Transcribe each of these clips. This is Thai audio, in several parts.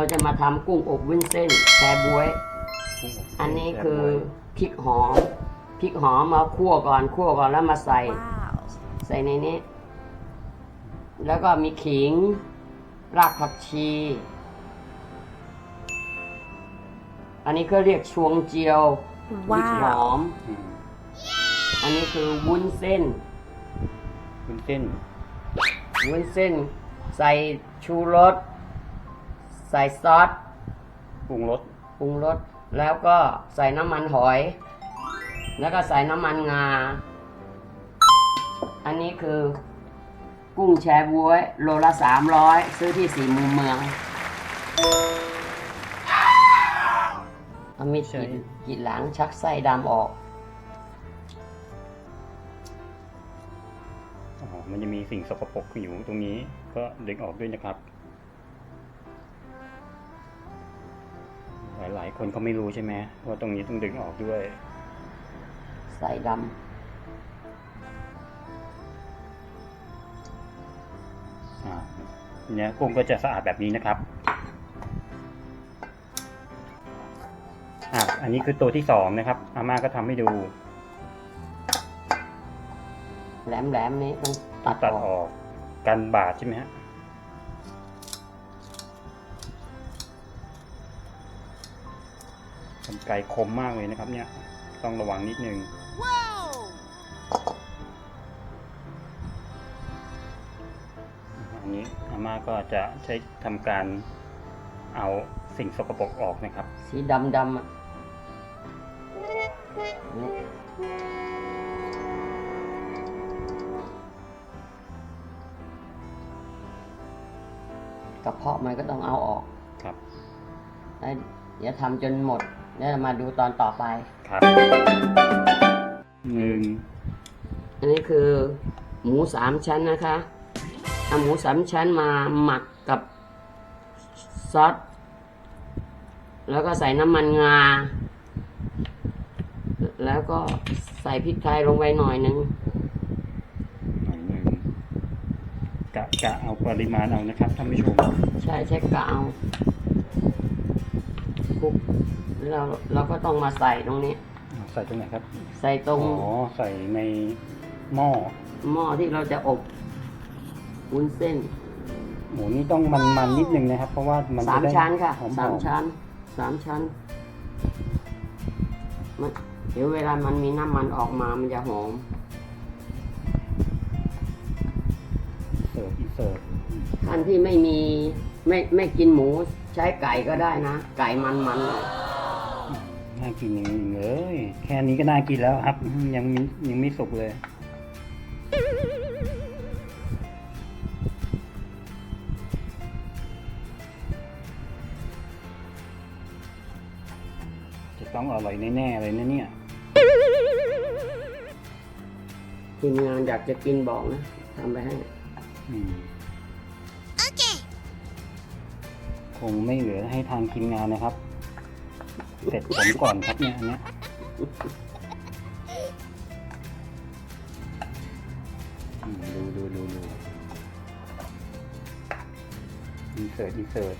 วันนี้เราจะมาทำกุ้งอบวุ้นเส้นแชบวย อันนี้คือพริกหอมพริกหอมมาคั่วก่อนคั่วก่อนแล้วมาใส่ Wow. ใส่ในนี้ แล้วก็มีขิง รากผักชี อันนี้ก็เรียกชวงเจียวพริกหอ Wow. มอืมอันนี้คือวุ้นเส้นวุ้นเส้นวุ้นเส้น ใส่ชูรส ใส่ซอสปรุงรสปรุงรสแล้วก็ใส่น้ำมันหอย แล้วก็ใส่น้ำมันงา อันนี้คือกุ้งแชบวยโลละสามร้อยซื้อที่สี่มุมเมืองเอามีดกรีดกรีดหลังชักไส้ดำออก อ๋อมันจะมีสิ่งสกปรกอยู่ตรงนี้ก็ดึงออกด้วยนะครับ หลายๆคนเขาไม่รู้ใช่ไหมว่าตรงนี้ต้องดึงออกด้วย ใส่ดอ่าเนี่ยกุ้งก็จะสะอาดแบบนี้นะครับอะอันนี้คือตัวที่สองนะครับ อาม่าก็ทำให้ดูำแหลมๆนี้ต้องตัดตัดอออกอกกันบาดใช่ไหมฮะ นไกลคมมากเลยนะครับเนี่ย ต้องระวังนิดนึงอันนี้อาม่าก็จะใช้ทำการเอาสิ่งสกปรกออกนะครับ สีดำดำๆอะนี่กระเพาะมันก็ต้องเอาออกครับแล้วเดี๋ยวทำจนหมด แล้วมาดูตอนต่อไป ครับหนึ่งอันนี้คือ หมูสามชั้นนะคะเอาหมูสามชั้นมาหมักกับซอสแล้วก็ใส่น้ำมันงา แล้วก็ใส่พริกไทยลงไปหน่อยหนึ่งหน่อยหนึ่งกะกะเอาปริมาณเอานะครับท่านผู้ชม ใช่ใช้กาวคลุก แล้วเราก็ต้องมาใส่ตรงนี้ ใส่ตรงไหนครับ ใส่ตรงอ๋อใส่ในหม้อหม้อที่เราจะอบวุ้นเส้นหมูนี่ต้องมันมันๆนิดนึงนะครับ เพราะว่ามันสาจะมได้ชั้นค่ะหอมๆสามชั้นสามชั้นมันเดี๋ยวเวลามันมีน้ำมันออกมามันจะหอมเสิร์ฟอีเสิร์ฟท่านที่ไม่มีไม่ไม่กินหมูใช้ไก่ก็ได้นะ ไก่มันมันๆหน่อย น่ากินจริงๆเลย แค่นี้ก็น่ากินแล้วครับ ยังมียังไม่สุกเลย จะต้องอร่อยแน่ๆเลยนะเนี่ยทีมงานอยากจะกินบอกนะทำไปให้อืมคงไม่เหลือให้ทางทีมงานนะครับ เสร็จผมก่อนครับเนี่ยอันเนี้ยดูดูดูดูอินเสิร์ตอินเสิร์ต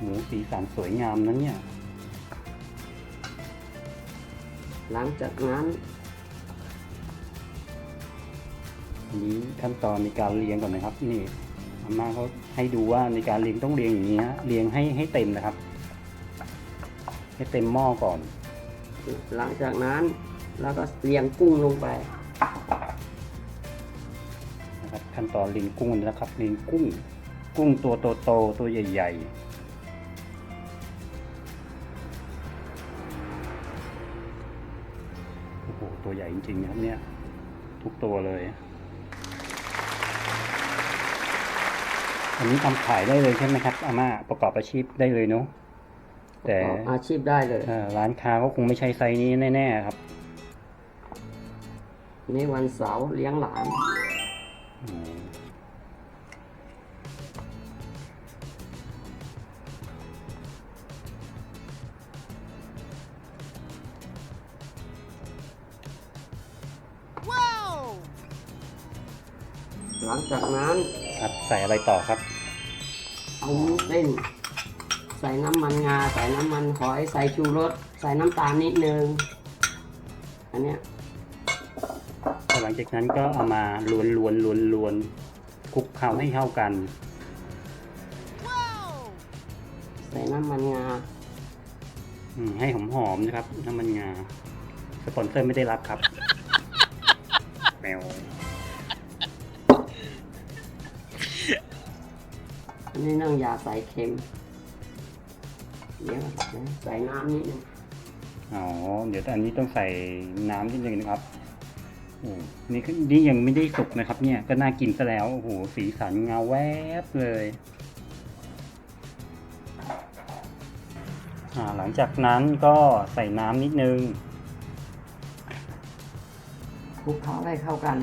หมูสีสันสวยงามนั้นเนี่ย หลังจากนั้น นนี้ขั้นตอนในการเรียงก่อนนะครับ นี่อาม่าเขาให้ดูว่าในการเรียงต้องเรียงอย่างนี้ฮะเรียงให้ให้เต็มนะครับ ให้เต็มหม้อก่อน หลังจากนั้นเราก็เรียงกุ้งลงไปนะครับขั้นตอนเรียงกุ้งนะครับเรียงกุ้ง กุ้งตัวโตโตๆตัวใหญ่ ๆโอ้โหตัวใหญ่จริงๆนะครับเนี่ย ทุกตัวเลย อันนี้ทำขายได้เลยใช่ไหมครับอาม่าประกอบอาชีพได้เลยเนาะแต่อาชีพได้เลยเอ่อร้านค้าก็คงไม่ใช่ไซส์นี้แน่ๆครับนี่วันเสาร์เลี้ยงหลาน อืม หลังจากนั้นครับใส่อะไรต่อครับ เอาวุ้นเส้นใส่น้ำมันงา ใส่น้ำมันหอย ใส่ชูรส ใส่น้ำตาลนิดนึง อันเนี้ยหลังจากนั้นก็เอามาลวนลวนลวนลวนคลุกเคล้าให้เข้ากัน ใส่น้ำมันงา อืมให้หอมหอมๆนะครับ น้ำมันงา สปอนเซอร์ไม่ได้รับครับแมว นนี้น้องอย่าใส่เค็ม เดี๋ยวใส่น้ำนิดนึงอ๋อ เดี๋ยวอันนี้ต้องใส่น้ำนิดนึงนะครับโอ้นี่ก็นี่ยังไม่ได้สุกนะครับ เนี่ย ก็น่ากินซะแล้ว โอ้โห สีสันเงาแวบเลยอ่าหลังจากนั้นก็ใส่น้ำนิดนึงคลุกเคล้าให้เข้ากัน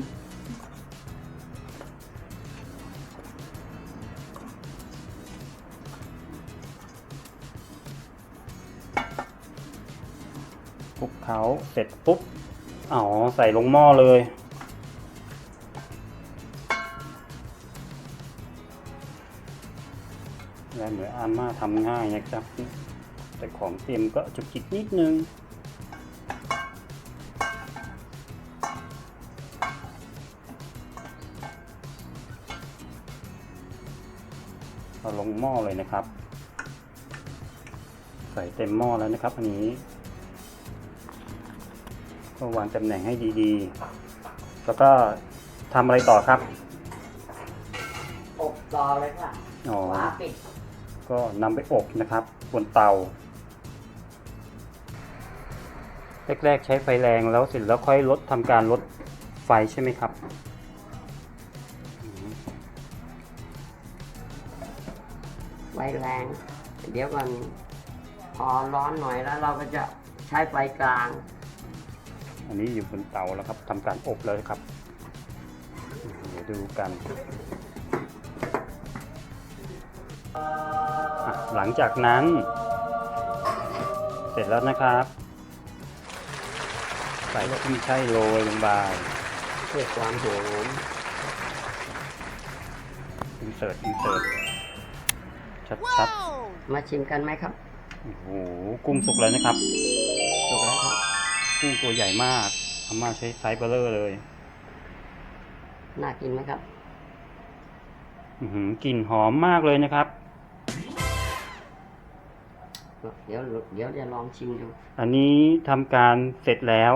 เคล้าเสร็จปุ๊บอ๋อใส่ลงหม้อเลย และเหมือนอาม่าทำง่ายนะครับ แต่ของเตรียมก็จุกจิกนิดนึงเอาลงหม้อเลยนะครับ ใส่เต็มหม้อแล้วนะครับอันนี้ ก็วางตำแหน่งให้ดีๆ แล้วก็ทำอะไรต่อครับ อบต่อเลยค่ะอ๋อฝาปิดก็นำไปอบนะครับ บนเตา แรกๆใช้ไฟแรงแล้วเสร็จแล้วค่อยลดทำการลดไฟใช่ไหมครับอืมไฟแรง เดี๋ยวก่อนพอร้อนหน่อยแล้วเราก็จะใช้ไฟกลาง อันนี้อยู่บนเตาแล้วครับทำการอบเลยครับ เดี๋ยวดูกันอะหลังจากนั้น เสร็จแล้วนะครับ ใส่ขึ้นช่ายโรยลงไปเพื่อความหอมอินเสิร์ตอินเสิร์ตชัดมาชิมกันไหมครับๆโอ้โห กุ้งสุกแล้วนะครับ สุกแล้วครับ กุ้งตัวใหญ่มากอาม่าใช้ไซส์เบลเลอร์เลย น่ากินไหมครับอื้อหือกลิ่นหอมมากเลยนะครับ เดี๋ยวเดี๋ยวจะลองชิมดู อันนี้ทำการเสร็จแล้ว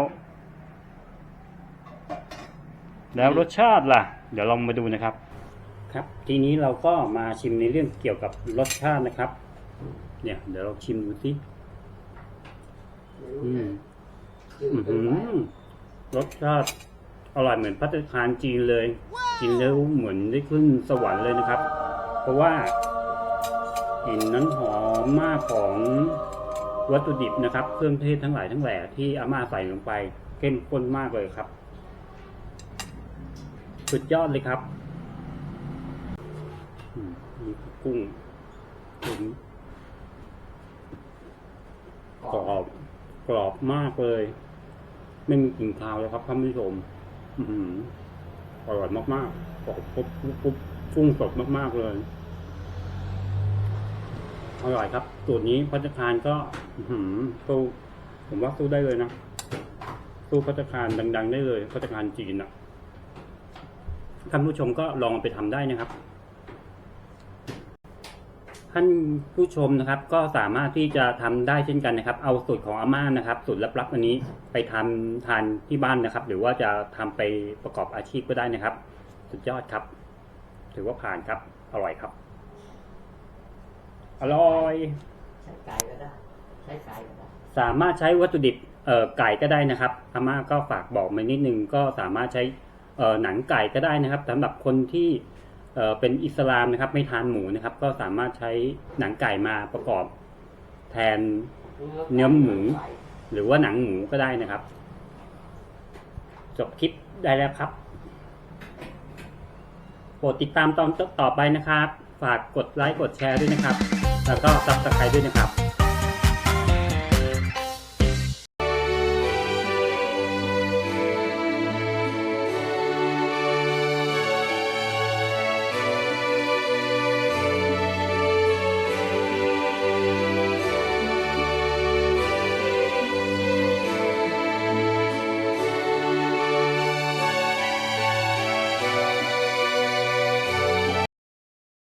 แล้วรสชาติล่ะ เดี๋ยวลองมาดูนะครับ ครับ ทีนี้เราก็มาชิมในเรื่องเกี่ยวกับรสชาตินะครับ เนี่ย เดี๋ยวเราชิมดูสิอืม อือหือรสชาติอร่อยเหมือนพัตตาคารจีนเลยกินแล้วเหมือนได้ขึ้นสวรรค์เลยนะครับ เพราะว่ากลิ่นนั้นหอมมากของวัตถุดิบนะครับ เครื่องเทศทั้งหลายทั้งแหล่ที่อาม่าใส่ลงไปเข้มข้นมากเลยครับ สุดยอดเลยครับอืมนี่คือกุ้งตุ๋นกรอบกรอบมากเลย ไม่มีกลิ่นคาวเลยครับท่านผู้ชมอร่อยมากๆกรอบปุ๊บปุ๊บฟุ้งสดมากๆเลย อร่อยครับ สูตรนี้พัฒคารก็สู้ผมว่าสู้ได้เลยนะ สู้พัฒคารดัง ๆ ได้เลยพัฒคารจีนอะท่านผู้ชมก็ลองไปทำได้นะครับ ท่านผู้ชมนะครับก็สามารถที่จะทำได้เช่นกันนะครับ เอาสูตรของอาม่านะครับ สูตรลับๆอันนี้ไปทำทานที่บ้านนะครับ หรือว่าจะทำไปประกอบอาชีพก็ได้นะครับ สุดยอดครับ ถือว่าผ่านครับ อร่อยครับ อร่อย ใช้ไก่ก็ได้ ใช้ไก่ก็ได้ สามารถใช้วัตถุดิบเอ่อไก่ก็ได้นะครับอาม่าก็ฝากบอกมานิดนึงก็สามารถใช้เอ่อหนังไก่ก็ได้นะครับสำหรับคนที่เอ่อ เป็นอิสลามนะครับ ไม่ทานหมูนะครับ ก็สามารถใช้หนังไก่มาประกอบแทนเนื้อหมู หรือว่าหนังหมูก็ได้นะครับ จบคลิปได้แล้วครับโปรดติดตามตอนต่อไปนะครับ ฝากกดไลค์กดแชร์ด้วยนะครับ แล้วก็ซับสไครต์ด้วยนะครับ